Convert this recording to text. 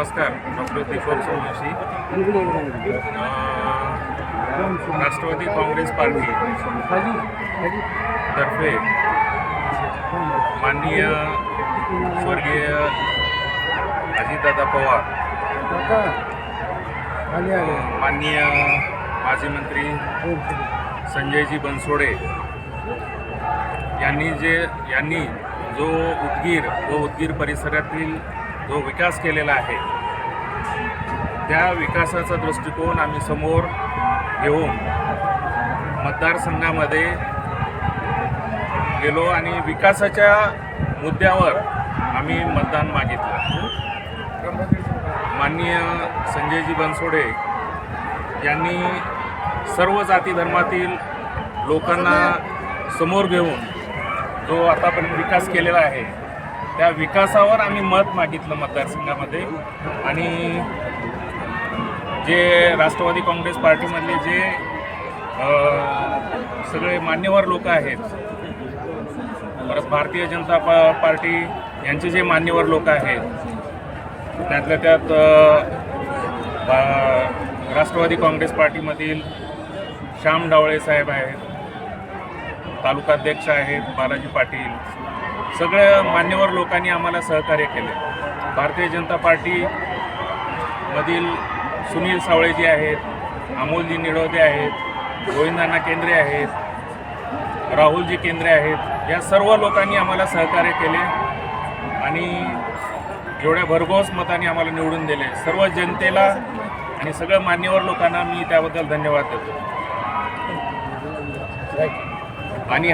नमस्कार doctor Deepak Somshi. Rashtrawadi Congress party तर्फे माननीय स्वर्गीय अजितदादा पवार माननीय माजी मंत्री संजयजी बनसोडे यांनी जे यांनी जो उदगीर व उदगीर परिसरातील जो विकास केलेला आहे त्या विकासाचा दृष्टिकोन आम्ही समोर घेऊन मतदारसंघामध्ये गेलो आणि विकासाच्या मुद्द्यावर आम्ही मतदान मागितलं. माननीय संजयजी बनसोडे यांनी सर्व जाती धर्मातील लोकांना समोर घेऊन जो आतापर्यंत विकास केलेला आहे त्या विकासावर आम्ही मत मागितलं मतदारसंघामध्ये. आणि जे राष्ट्रवादी काँग्रेस पार्टीमधले जे सगळे मान्यवर लोक आहेत परत भारतीय जनता पा पार्टी यांचे जे मान्यवर लोक आहेत त्यातल्या त्यात बा- राष्ट्रवादी काँग्रेस पार्टीमधील श्याम डावळे साहेब आहेत तालुकाध्यक्ष आहेत बालाजी पाटील सगळ्या मान्यवर लोकांनी आम्हाला सहकार्य केले. भारतीय जनता पार्टी मधील सुनील सावळेजी आहेत अमोलजी निळोदे आहेत गोविंदांना केंद्रे आहेत राहुलजी केंद्रे आहेत या सर्व लोकांनी आम्हाला सहकार्य केले आणि एवढ्या भरघोस मताने आम्हाला निवडून दिले. सर्व जनतेला आणि सगळ्या मान्यवर लोकांना मी त्याबद्दल धन्यवाद देतो. आणि